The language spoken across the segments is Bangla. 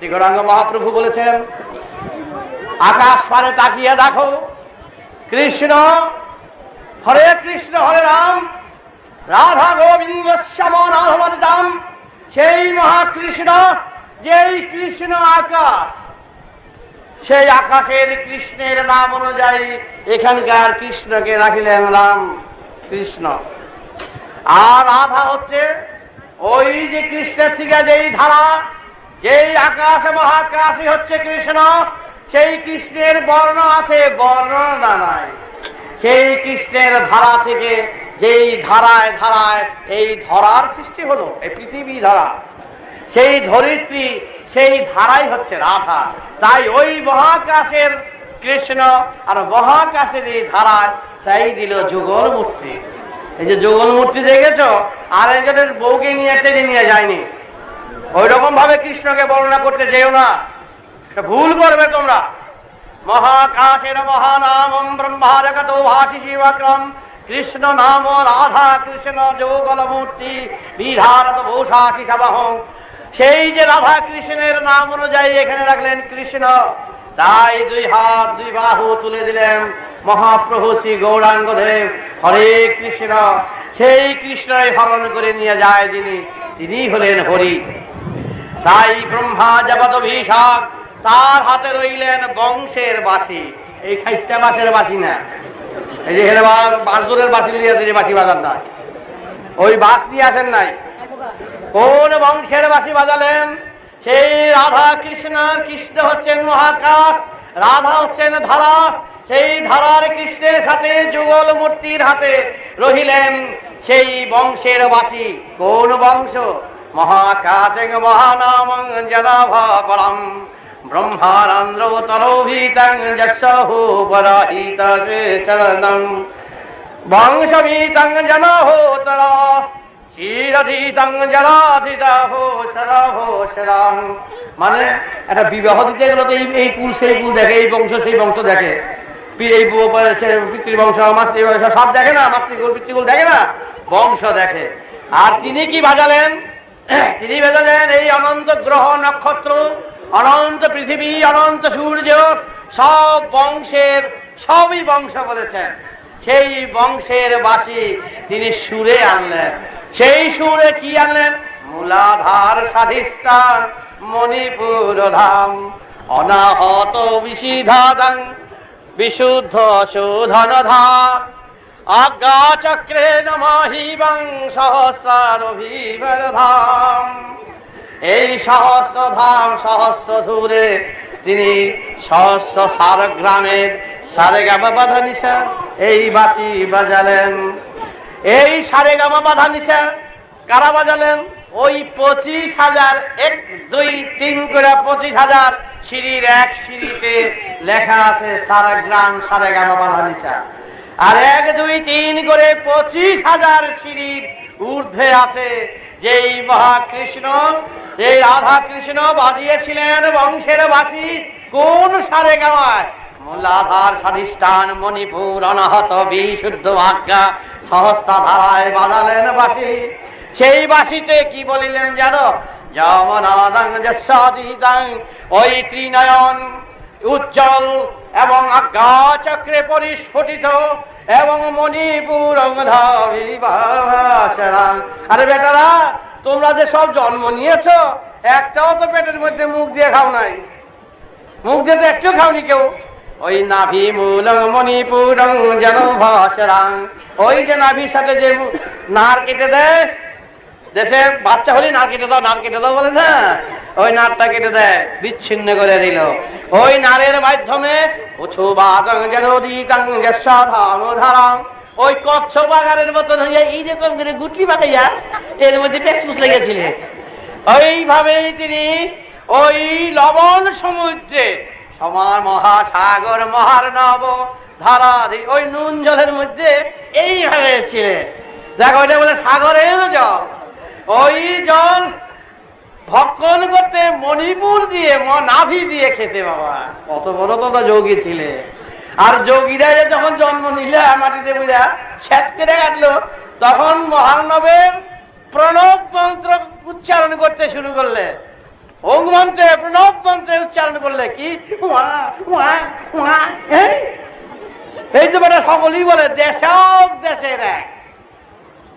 শ্রী গৌরাঙ্গ মহাপ্রভু বলেছেন, আকাশ পারে তাকিয়ে দেখো, কৃষ্ণ, হরে কৃষ্ণ, হরে রাম, রাধা গোবিন্দ শ্যাম সেই মহাকৃষ্ণ, যেই কৃষ্ণ আকাশ। সেই আকাশের কৃষ্ণের নাম অনুযায়ী এখানকার কৃষ্ণকে রাখিলেন রাম কৃষ্ণ। আর রাধা হচ্ছে ওই যে কৃষ্ণের থেকে যেই ধারা যেই আকাশ মহাকাশই হচ্ছে কৃষ্ণ। সেই কৃষ্ণের বর্ণ আছে বর্ণনা নাই সেই কৃষ্ণের ধারা থেকে যেই ধারায় ধারায় এই ধরার সৃষ্টি হলো, এই পৃথিবী ধারা। সেই ধরিত্রী, সেই ধারাই হচ্ছে রাধা। তাই ওই মহাকাশের কৃষ্ণ আর মহাকাশের এই ধারায় তাই দিল যুগল মূর্তি এই যে যুগল মূর্তি দেখেছ, আর একজনের বউকে নিয়ে টেনে নিয়ে যায়নি। ওই রকম ভাবে কৃষ্ণকে বর্ণনা করতে যেও না। ভুল করবে তোমরা। মহাকাশের মহানাম ব্রহ্মা জগত ভাসি শিবক্রম কৃষ্ণ নাম রাধা কৃষ্ণ যৌগল মূর্তি বিধারত সবাহ সেই যে রাধা কৃষ্ণের নাম অনুযায়ী এখানে রাখলেন কৃষ্ণ। তাই দুই হাত, দুই বাহু তুলে দিলেন মহাপ্রভু শ্রী গৌরাঙ্গ দেব। হরে কৃষ্ণ। সেই কৃষ্ণই হরণ করে নিয়ে যায় যিনি তিনি হলেন হরি। তাই ব্রহ্মা জগত অভিষাক তার হাতে রইলেন বংশের বাসি। এই খাইটা বাসের বাসি না। এই যে হেরে বাসদুরের বাসি নিয়ে যে বাসি বাজার নাই ওই বাস নিয়ে আসেন নাই। কোন বংশের বাসি বাজালেন? সেই রাধা কৃষ্ণ কৃষ্ণ হচ্ছেন মহাকাশ, রাধা হচ্ছেন ধারা। সেই ধারার কৃষ্ণের সাথে যুগল মূর্তির হাতে রহিলেন সেই বংশের বাসী। কোন বংশ? মহাকাশং মহানাম জনহোতর চিরধীতং মানে একটা বিবাহ দিতে গেলে তো এই- কুল সেই কুল দেখে, এই বংশ সেই বংশ দেখে। এই পিতৃবংশ, মাতৃবংশ, সব দেখে না, মাতৃকুল, পিতৃকুল দেখে না, বংশ দেখে। আর তিনি কি বাজালেন তিনি বাজালেন এই অনন্ত গ্রহ নক্ষত্র, অনন্ত পৃথিবী, অনন্ত সূর্য, সব বংশের, সবই বংশ বলেছেন। সেই বংশের বাসী তিনি সুরে আনলেন। সেই সুরে কি আনলেন? মূলাধার স্বাধিষ্ঠান মণিপুর ধাম, অনাহত বিশুদ্ধ শোধন ধাম। আজ্ঞা চক্রে নমাহিবং সহস্রার ধাম এই সহস্র ধাম সহস্র ধূরে তিনি সহস্র সার গ্রামের সারে গামা বাধা নিশা এই বাসি বাজালেন। এই সারে গামা বাধা নিশা কারা বাজালেন? ওই পঁচিশ হাজার এক, দুই, তিন করে পঁচিশ হাজার সিঁড়ির এক সিঁড়িতে লেখা আছে সারা গ্রাম সারে গামা বাধা নিশা আর এক, দুই, তিন করে পঁচিশ হাজার সিঁড়ির ঊর্ধ্বে আছে যেই মহাকৃষ্ণ এই রাধা কৃষ্ণ বাজিয়েছিলেন বংশের বাসী কোন সারে গাওয়ায়? মূলাধার স্বাধিষ্ঠান মণিপুর অনাহত বিশুদ্ধ আজ্ঞা সহস্রা ধারায় বাজালেন বাসী। সেই বাসিতে কি বলিলেন জানো? যমনাদাং যস্যাদিদাং ওই ত্রিনয়ন উজ্জ্বল এবং আজ্ঞা চক্রে পরিস্ফুটিত এবং মণিপুর আরে বেটারা, তোমরা যে সব জন্ম নিয়েছো, একটাও তো পেটের মধ্যে মুখ দিয়ে খাও নাই। মুখ দিয়ে তো একটু খাওনি কেউ। ওই নাভি মূলং মণিপুরং যেন ভাসরাং ওই যে নাভির সাথে যে নার কেটে দেয় দেশে বাচ্চা হলে নার কেটে দাও নার কেটে দাও বলে না ওই নারটা কেটে দেয় বিচ্ছিন্ন করে দিল। ওই নারের মাধ্যমে ওই কচ্ছ বাগানের মতন হইয়া এইরকম করে গুটলি বাগাইয়া, এর মধ্যে পেসপুস লেগেছিলে ওইভাবেই তিনি ওই লবণ সমুদ্রে সমান মহাসাগর, মহার্ণব ধারা ওই নুন জলের মধ্যে এইভাবে ছিলেন। দেখো, এটা বলে সাগরের জল। ওই জল ভক্ষণ করতে মণিপুর দিয়ে নাভি দিয়ে খেতে বাবা। কত বড় তোমরা যোগী ছিলে। আর যোগীরা যখন জন্ম নিলে মাটিতে বুঝা ছেদ কেটে কাটলো, তখন মহানবের প্রণব মন্ত্র উচ্চারণ করতে শুরু করলে। ওং মন্ত্রে প্রণব মন্ত্রে উচ্চারণ করলে কি? এই? তো বেটা সকলেই বলে দেশ দেশের এক।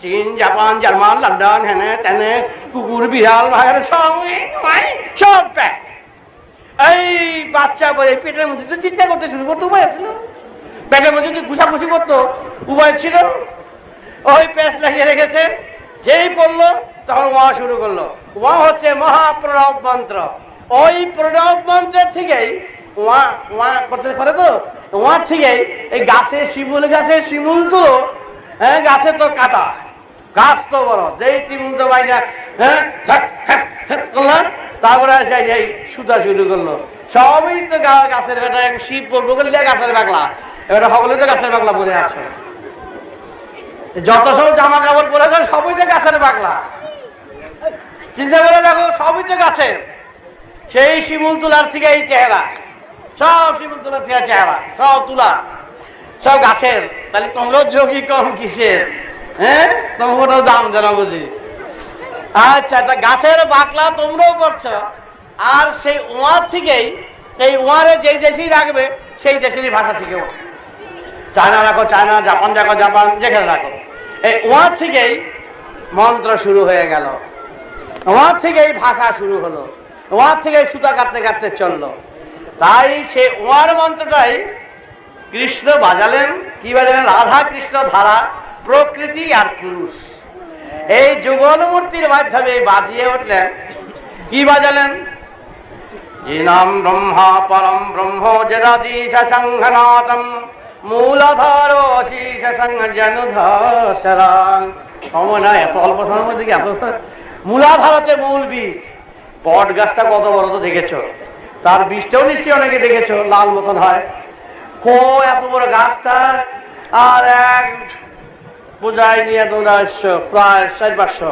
চীন, জাপান, জার্মান, লন্ডন, হেনে, তেনে, কুকুর, বিড়াল, ভাইয়ের সব সব এক। এই বাচ্চা বলে পেটের মধ্যে তো চিন্তা করতে শুরু করতে, উপায় ছিল পেটের মধ্যে যদি ঘুষাঘুষি করতো, উপায় ছিল। ওই পেস লাগিয়ে রেখেছে। যেই পড়ল, তখন ওয়া শুরু করল। ওয়া হচ্ছে মহাপ্রণব মন্ত্র। ওই প্রণব মন্ত্রের থেকেই ওয়া ওয়া করতে করে তো? ওয়া থেকেই এই গাছে শিমুল গাছে শিমুল তো হ্যাঁ গাছে তো কাটা। গাছ তো বড়, যেই তো বাইনা হ্যাঁ? করলাম, তারপরে সেই এই সুতা শুরু করল। সবই তো গাছের বেটা শীত পড়ব করলে গাছের বাগলা। এবার সকলে তো গাছের বাগলা পরে আছে। যত সব জামা কাপড় পরেছে সবই তো গাছের বাগলা। চিন্তা করে দেখো, সবই তো গাছের সেই শিমুল তুলার থেকে এই চেহারা। সব শিমুল তুলার থেকে চেহারা, সব তুলা। সব গাছের। তাহলে তোমরাও যোগী কম কিসের? হ্যাঁ? দাম জানা বুঝি আচ্ছা তা গাছের বাকলা তোমরাও করছ আর সেই ওয়ার থেকেই, এই ওয়ারে যেই দেশেই রাখবে, সেই দেশেরই ভাষা থেকে চায়না রাখো, চায়না, জাপান জাপান, যেখানে রাখো। এই থেকেই মন্ত্র শুরু হয়ে গেল। ওয়ার থেকেই ভাষা শুরু হলো। ওয়ার থেকেই সুতা কাটতে কাটতে চলল। তাই সে ওয়ার মন্ত্রটাই কৃষ্ণ বাজালেন, কি বাজালেন? রাধা কৃষ্ণ ধারা প্রকৃতি আর পুরুষ। এই যুগল মূর্তির মাধ্যমে বাজিয়ে উঠলেন। কি বাজালেন? ইনাম ব্রহ্মা পরম ব্রহ্ম জরাদিশ সংঘনাতম মূলধর হচ্ছে মূল বীজ। গাছটা কত তার নিশ্চয়ই অনেকে দেখেছ, লাল মতন হয়। কো এত বড় গাছটা, আর এক বোঝাই নিয়ে তোমরা এসছো প্রায় চার পাঁচশো।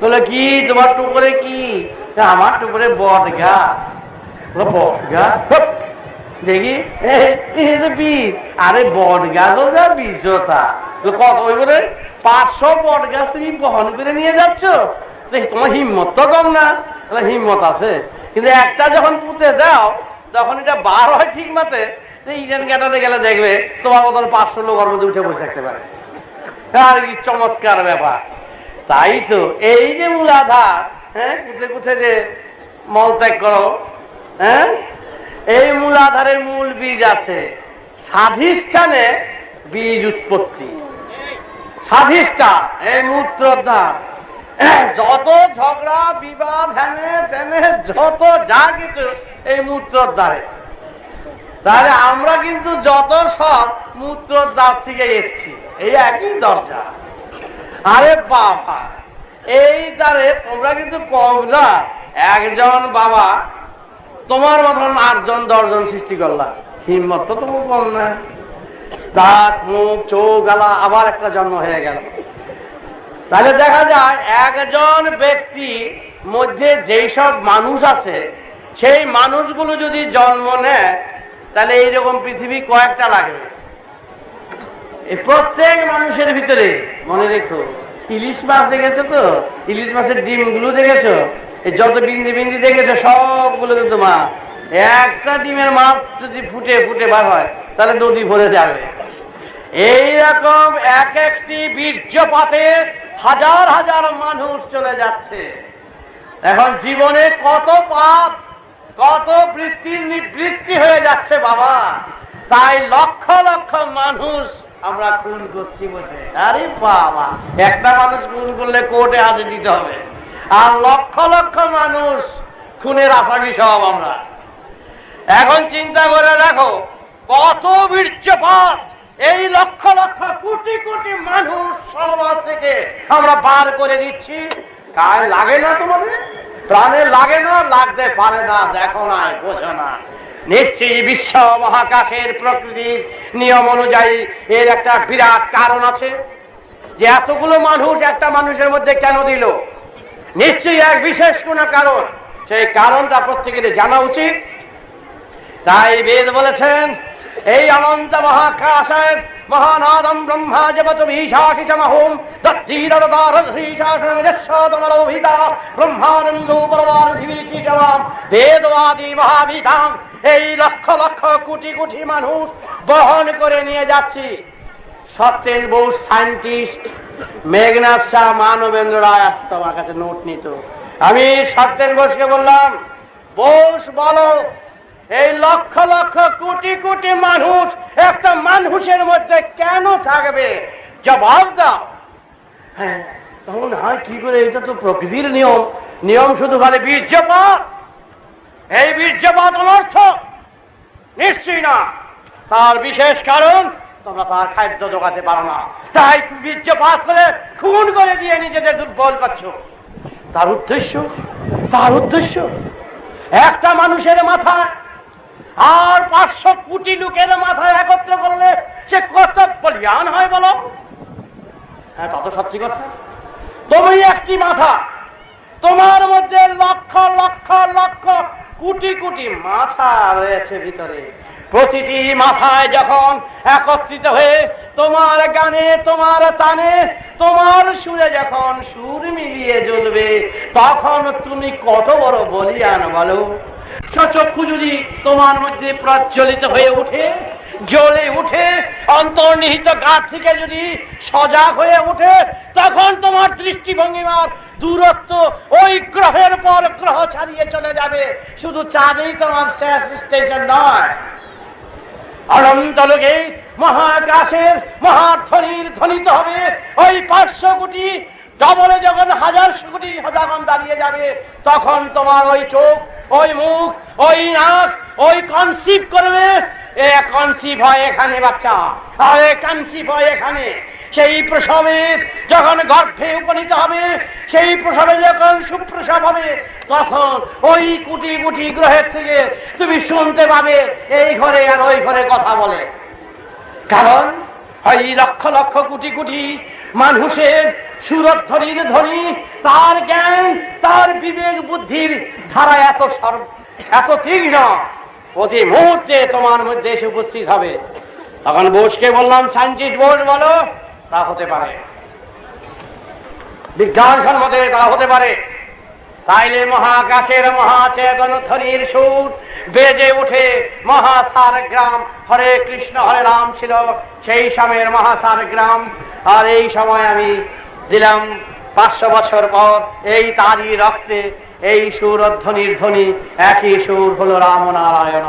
বলে কি তোমার টুকরে কি? আমার টুকরে বট গাছ। বট গাছ? দেখি তো বীজ আরে বট যা বলে, কত ওই পাঁচশো বট গাছ তুমি বহন করে নিয়ে যাচ্ছ? তোমার হিম্মত তো কম না। হিম্মত আছে। কিন্তু একটা যখন পুঁতে দাও তখন এটা বার হয় ঠিক মতে। ইডেন কাটাতে গেলে দেখবে তোমার মতন পাঁচশো লোক ওর মধ্যে উঠে বসে থাকতে পারে। আর কি চমৎকার ব্যাপার। তাই তো, এই যে মূলাধার হ্যাঁ কুথে কুথে যে মলত্যাগ করো হ্যাঁ এই মূলাধারের মূল বীজ আছে। স্বাধিষ্ঠানে বীজ উৎপত্তি। স্বাধিষ্ঠান এই মূত্রদ্বার যত ঝগড়া, বিবাদ হ্যানে তেনে, যত যা কিছু এই মূত্রদ্বারে তাহলে আমরা কিন্তু যত সব মূত্রর দ্বার থেকে এসছি। এই একই দরজা। আরে বাবা, এই দ্বারে তোমরা কিন্তু কম না। একজন বাবা, তোমার মতন আটজন, দশজন সৃষ্টি করলা। হিম্মত তো তোমার কম না। দাঁত, মুখ, চোখ, গালা, আবার একটা জন্ম হয়ে গেল। তাহলে দেখা যায়, একজন ব্যক্তি মধ্যে যেই সব মানুষ আছে, সেই মানুষগুলো যদি জন্ম নেয়, তাহলে এইরকম পৃথিবী কয়েকটা লাগবে। এই প্রত্যেক মানুষের ভিতরে, মনে রেখো, ইলিশ মাছ দেখেছ তো? ইলিশ মাছের ডিমগুলো দেখেছ? এই যত বিন্দি বিন্দি দেখেছ, সবগুলো কিন্তু মাছ। একটা ডিমের মাছ যদি ফুটে ফুটে বার হয়, তাহলে নদী ভরে যাবে। এইরকম এক একটি বীর্যপাতে হাজার হাজার মানুষ চলে যাচ্ছে। এখন জীবনে কত পাপ, কত বৃত্তির নিবৃত্তি হয়ে যাচ্ছে বাবা। তাই লক্ষ লক্ষ মানুষ আমরা খুন করছি বলছে আরে বাবা, একটা মানুষ খুন করলে কোর্টে হাজির দিতে হবে। আর লক্ষ লক্ষ মানুষ খুনের আসামি সব আমরা। এখন চিন্তা করে দেখো, কত বীর্যপাত এই লক্ষ লক্ষ কোটি কোটি মানুষ সমাজ থেকে আমরা পার করে দিচ্ছি। গায়ে লাগে না তোমাদের? প্রাণে লাগে না, লাগতে পারে না, দেখো না বোঝো না। নিশ্চয়ই বিশ্ব মহাকাশের প্রকৃতির নিয়ম অনুযায়ী এর একটা বিরাট কারণ আছে যে এতগুলো মানুষ একটা মানুষের মধ্যে কেন দিল? নিশ্চয়ই এক বিশেষ কোনো কারণ। সেই কারণটা প্রত্যেকের জানা উচিত। তাই বেদ বলেছেন, এই অনন্ত মহাকাশের মহানাদম ব্রহ্মা দত্তিরদারধীশাসনমিদস্বতমলোভিতা ব্রহ্মানন্দ পরমার্ধিবিশিষমাম বেদবাদী মহাবিধাম এই লক্ষ লক্ষ কোটি কোটি মানুষ বহন করে নিয়ে যাচ্ছি। সত্যেন বোস সায়েন্টিস্ট মেঘনাথ শাহ মানবেন্দ্র রায় আসতো আমার কাছে নোট নিত। আমি সত্যেন বোসকে বললাম, বোস, বলো, এই লক্ষ লক্ষ কোটি কোটি মানুষ একটা মানুষের মধ্যে কেন থাকবে? জবাব দাও। হ্যাঁ তখন হ্যাঁ কি করে? এটা তো প্রকৃতির নিয়ম। নিয়ম শুধু বলে বীর্যপাত। এই বীর্যপাত অনর্থ নিশ্চয়ই না। তার বিশেষ কারণ, তোমরা তার খাদ্য জোগাতে পারো না। তাই বীর্যপাত করে খুন করে দিয়ে নিজেদের দুর্বল করছ। তার উদ্দেশ্য তার উদ্দেশ্য, একটা মানুষের মাথায় আর পাঁচশো কোটি লোকের মাথায় একত্র করলে সে কত বলিয়ান হয় বলো? হ্যাঁ তা তো সত্যি কথা। তুমি একটি মাথা। তোমার মধ্যে লক্ষ লক্ষ লক্ষ কোটি কোটি মাথা রয়েছে ভিতরে। প্রতিটি মাথায় যখন একত্রিত হয়ে তোমার গানে, তোমার তানে, তোমার সুরে যখন সুর মিলিয়ে জ্বলবে, তখন তুমি কত বড় বলিয়ান বলো। সচক্ষু যদি তোমার মধ্যে প্রজ্বলিত হয়ে ওঠে জ্বলে উঠে, অন্তর্নিহিত গাছ থেকে যদি সজাগ হয়ে ওঠে তখন তোমার দৃষ্টিভঙ্গিমার দূরত্ব ওই গ্রহের পর গ্রহ ছাড়িয়ে চলে যাবে। শুধু চাঁদেই তোমার শেষ স্টেশন নয়। অনন্ত লোকে মহাকাশের মহাধ্বনির ধ্বনিত হবে। ওই পাঁচশো কোটি, ডবলে যখন হাজার কোটি যখন দাঁড়িয়ে যাবে। তখন তোমার ওই চোখ ওই মুখ, ওই নাক, ওই কনসিভ করবে। এ কনসিভ হয় এখানে, বাচ্চা। আর এ হয় এখানে। সেই প্রসবের যখন গর্ভে উপনীত হবে, সেই প্রসবে যখন সুপ্রসব হবে, তখন ওই কোটি কোটি গ্রহের থেকে তুমি শুনতে পাবে, এই ঘরে আর ওই ঘরে কথা বলে। কারণ ওই লক্ষ লক্ষ কোটি কোটি মানুষের সুরধ্বনির ধ্বনি তার জ্ঞান, তার বিবেক, বুদ্ধির ধারা এত সর্ব এত তীক্ষ্ণ। প্রতি মুহূর্তে তোমার মধ্যে এসে উপস্থিত হবে। তখন বোসকে বললাম সায়েন্টিস্ট বোস বলো, তা হতে পারে। বিজ্ঞান সম্মতে তা হতে পারে। তাইলে মহাকাশের মহাচেতন ধ্বনির সুর বেজে উঠে মহাসার গ্রাম। হরে কৃষ্ণ, হরে রাম ছিল সেই সময়ের মহাসার গ্রাম। আর এই সময় আমি দিলাম পাঁচশো বছর পর এই তারই রক্তে, এই সুর ধ্বনির ধ্বনি, একই সুর হলো রাম। নারায়ণ